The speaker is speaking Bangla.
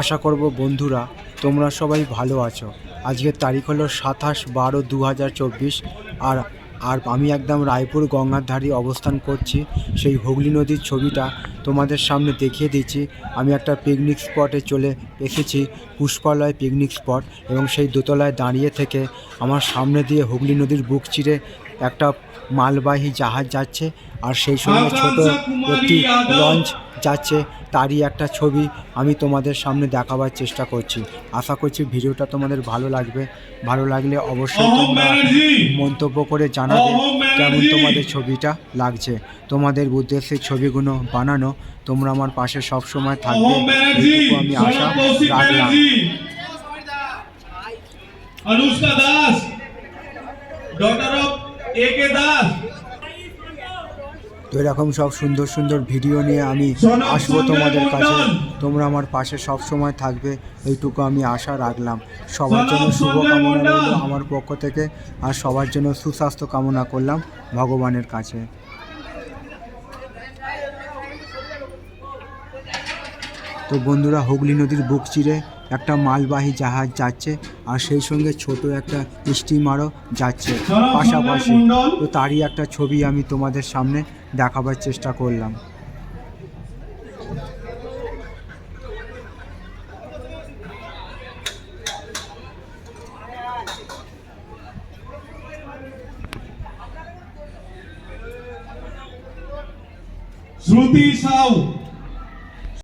আশা করব বন্ধুরা, তোমরা সবাই ভালো আছো। আজকের তারিখ হলো সাতাশ বারো দু হাজার চব্বিশ আর আর আমি একদম রায়পুর গঙ্গার ধারে অবস্থান করছি। সেই হুগলি নদীর ছবিটা তোমাদের সামনে দেখিয়ে দিচ্ছি। আমি একটা পিকনিক স্পটে চলে এসেছি, পুষ্পালয় পিকনিক স্পট এবং সেই দোতলায় দাঁড়িয়ে থেকে আমার সামনে দিয়ে হুগলি নদীর বুক চিরে একটা মালবাহী জাহাজ যাচ্ছে আর সেই সঙ্গে ছোট একটি লঞ্চ যাচ্ছে। তারই একটা ছবি আমি তোমাদের সামনে দেখাবার চেষ্টা করছি আশা করছি ভিডিওটা তোমাদের ভালো লাগবে ভালো লাগলে অবশ্যই অহম তোমরা ব্যানার্জি মন্তব্য করে জানাবে অহম কেমন ব্যানার্জি। তোমাদের ছবিটা লাগছে তোমাদের উদ্দেশ্যে ছবিগুলো বানানো তোমরা আমার পাশে সব সময় থাকবে অহম ব্যানার্জি এইটুকু আমি আশা সোনাম কৌশিক রাখলাম Banerjee Anushka Das doctor of A K Das তো এরকম সব সুন্দর সুন্দর ভিডিও নিয়ে আমি আসব তোমাদের কাছে। তোমরা আমার পাশে সব সময় থাকবে এইটুকু আমি আশা রাখলাম। সবার জন্য শুভ সুন্দর কামনা মণ্ডল। রইল আমার পক্ষ থেকে আর সবার জন্য সুস্বাস্থ্য কামনা করলাম ভগবানের কাছে। তো বন্ধুরা হুগলি নদীর বুক চিরে একটা মালবাহী জাহাজ যাচ্ছে আর সেই সঙ্গে ছোট একটা স্টিমারও যাচ্ছে পাশাপাশি। তো তারই একটা ছবি আমি তোমাদের সামনে দেখাবার চেষ্টা করলাম। শ্রুতি সাউ